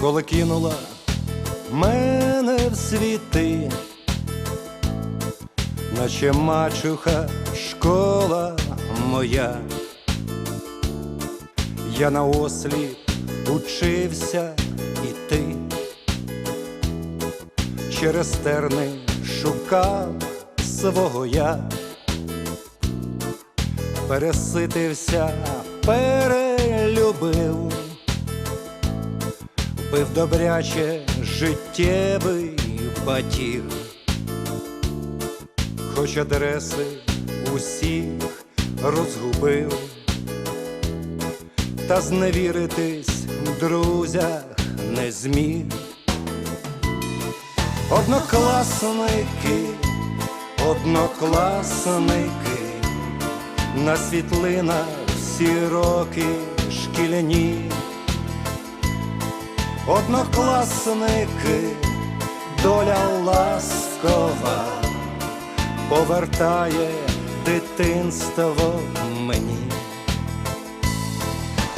коли кинула мене в світи, наче мачуха школа моя, я на осліп учився іти, через терни шукав свого я, переситився, перелюбив, пив добряче життєвий батіг, хоч адреси усіх розгубив, та зневіритись в друзях не зміг. Однокласники, однокласники, на світлинах всі роки шкільні. Однокласники, доля ласкова, повертає дитинство мені.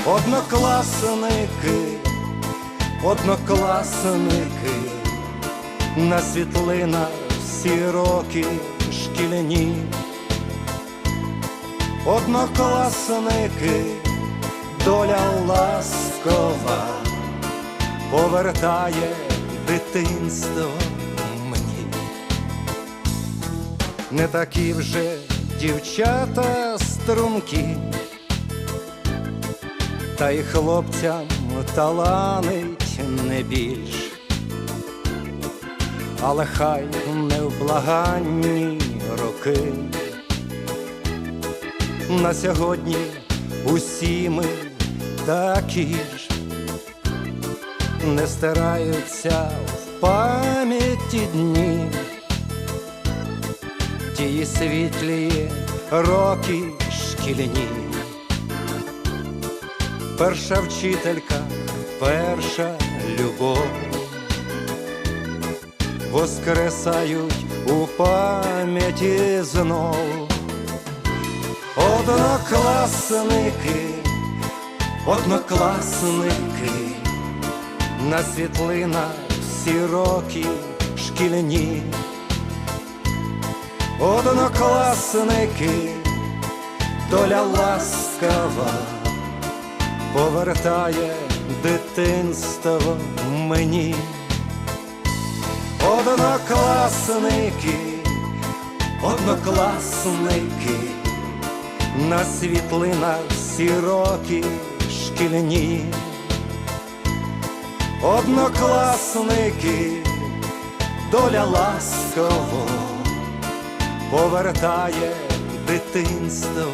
Однокласники, однокласники, на світлинах всі роки шкільні. Однокласники, доля ласкова, повертає дитинство мені. Не такі вже дівчата струнки, та й хлопцям таланить не більш, але хай невблаганні роки. На сьогодні усі ми такі ж, не стираються в пам'яті дні, ті світлі роки шкільні. Перша вчителька, перша любов, воскресають у пам'яті знов. Однокласники, однокласники, на світлинах всі роки шкільні. Однокласники, доля ласкава, повертає дитинство мені. Однокласники, однокласники, на світлинах всі роки шкільні. Однокласники, доля ласково повертає дитинство